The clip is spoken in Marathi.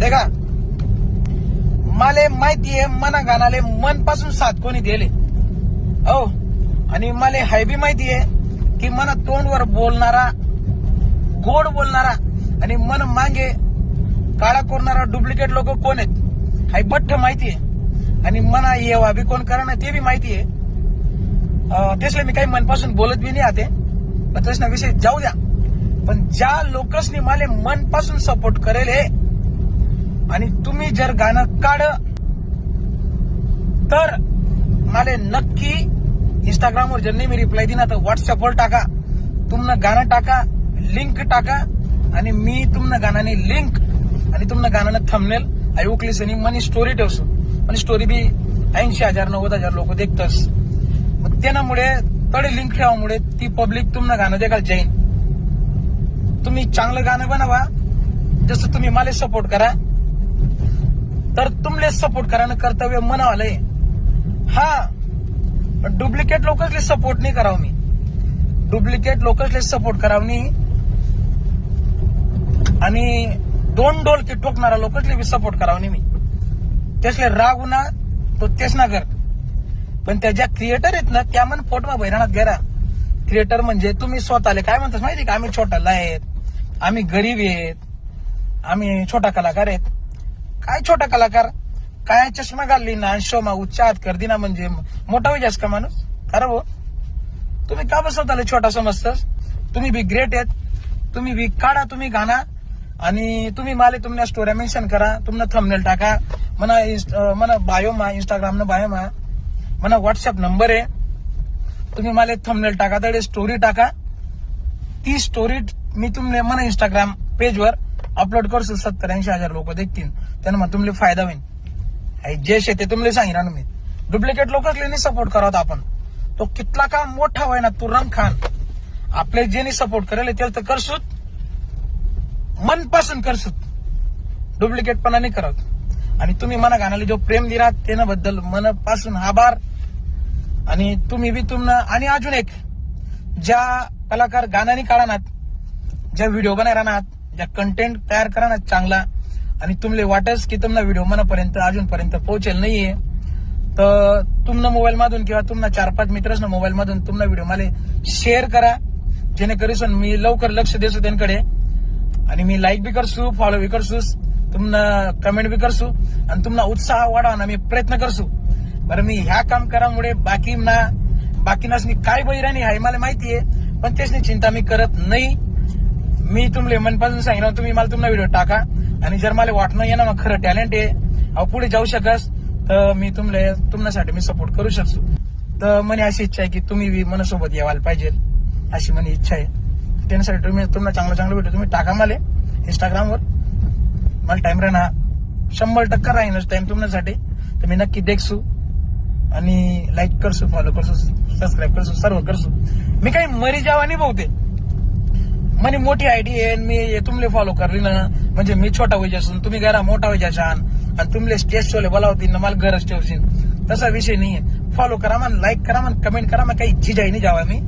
देखा मला माहितीये मना गाणाले मनपासून साथ कोणी दिले? हो आणि मला हाय बी माहितीये की मना तोंडवर बोलणारा गोड बोलणारा आणि मन मागे काळा कोरणारा डुप्लिकेट लोक कोण आहेत? हाय बठ्ठ माहितीये आणि मना येवा बी कोण करा ते बी माहितीये आहे. त्यासले मी काही मनपासून बोलत बी नाही आते. पण त्याच्या विषय जाऊ द्या. पण ज्या लोकसनी मला मनपासून सपोर्ट करेल हे आणि तुम्ही जर गाणं काढ तर मला नक्की इंस्टाग्रामवर ज्यांनी मी रिप्लाय दिना तर व्हॉट्सअपवर टाका तुमनं गाणं टाका लिंक टाका आणि मी तुमनं गाण्याने लिंक आणि तुमनं गाण्यानं थंबनेल आई उकलीस आणि मनी स्टोरी ठेवसो. आणि स्टोरी बी ऐंशी हजार नव्वद हजार लोक देखतस. मग त्यामुळे तडे लिंक ठेवामुळे ती पब्लिक तुमनं गाणं देखाल जाईन तुम्ही चांगलं गाणं बनवा जसं तुम्ही मला सपोर्ट करा. तर तुमले सपोर्ट करायचं कर्तव्य मनावालंय हा डुप्लिकेट लोकसले सपोर्ट नाही करावं मी. डुप्लिकेट लोकसले सपोर्ट करावं नाही. आणि दोन डोल की ठोकणारा लोकसले बी सपोर्ट करावं नाही मी. त्यासले राग ना तो तेच ना कर पण त्या ज्या क्रिएटर आहेत ना त्या मन पोटमा बैराणात गेला क्रिएटर म्हणजे तुम्ही स्वतःले काय म्हणतात माहिती का? आम्ही छोटाला आहेत. आम्ही गरीब आहेत. आम्ही छोटा कलाकार आहेत. काय छोटा कलाकार? काय चष्मा घालली ना शोमा उच्चात कर दिना म्हणजे मोठा होईजास का माणूस? खरं हो तुम्ही का बसवत आले छोटा समजतस? तुम्ही बी ग्रेट आहेत तुम्ही बी काढा तुम्ही गाणा आणि तुम्ही मला तुमच्या स्टोऱ्या मेन्शन करा तुमनं थंबनेल टाका. मना मना बायो मा इंस्टाग्राम न बायो मा मना व्हॉट्सअप नंबर आहे. तुम्ही मला थंबनेल टाका तर स्टोरी टाका. ती स्टोरी मी तुमने मना इंस्टाग्राम पेजवर अपलोड करसो सत्तर ऐंशी हजार लोक देखतील त्यांना मग तुमले फायदा होईल हे जे शेते तुमले सांगितलं ना मी डुप्लिकेट लोकच सपोर्ट करत आपण. तो कितला का मोठा होय ना तुरम खान. आपले जेने सपोर्ट करेल त्याला तर करसूत मनपासून करसूत डुप्लिकेटपणा नाही करत. आणि तुम्ही मना गाण्याला जो प्रेम दिला त्याबद्दल मनपासून आभार. आणि तुम्ही बी तुमनं आणि अजून एक ज्या कलाकार गाण्याने काढणार ज्या व्हिडिओ बनायला ज्या कंटेंट तयार करा ना चांगला आणि तुमले वाटस की तुमना व्हिडिओ मनापर्यंत अजूनपर्यंत पोहोचेल नाहीये तर तुमनं मोबाईल मधून किंवा तुमना चार पाच मित्रांना मोबाईल मधून तुमना व्हिडिओ मला शेअर करा. जेणेकरून मी लवकर लक्ष देसो त्यांकडे. आणि मी लाईक बी करसू फॉलो बी करसू तुमना कमेंट बी करसू आणि तुमना उत्साह वाढवा मी प्रयत्न करसू. बरं मी ह्या काम करामुळे बाकी ना बाकी मी काय बैराणी आहे मला माहितीये पण तेच चिंता मी करत नाही. मी तुमले मनपासून सांगितलं तुम्ही मला तुम्हाला व्हिडिओ टाका. आणि जर मला वाटणं ये ना मग खरं टॅलेंट आहे. अहो पुढे जाऊ शकस. तर मी तुमले तुमच्यासाठी मी सपोर्ट करू शकतो. तर मला अशी इच्छा आहे की तुम्ही मनसोबत यावायला पाहिजे. अशी मला इच्छा आहे. त्यांच्यासाठी तुम्ही तुम्हाला चांगला चांगला व्हिडिओ तुम्ही टाका मला. इंस्टाग्रामवर मला टाईम राहणार. शंभर टक्का राहीनच टाईम तुमच्यासाठी. तर मी नक्की देखसू. आणि लाईक करसू फॉलो करसू सबस्क्राईब करसू सर्व करसू. मी काही मरी जावा नाही बहुते म्हणे मोठी आयडी आहे आणि मी तुमले फॉलो करली ना म्हणजे मी छोटा होई असून तुम्ही घरा मोठा होई छान आणि तुमले स्टेज शोले बोलावतील ना मला गरज ठेवशील. तसा विषय नाहीये. फॉलो करा मन लाईक करा मन कमेंट करा मग काही झिजाई नाही जावा मी.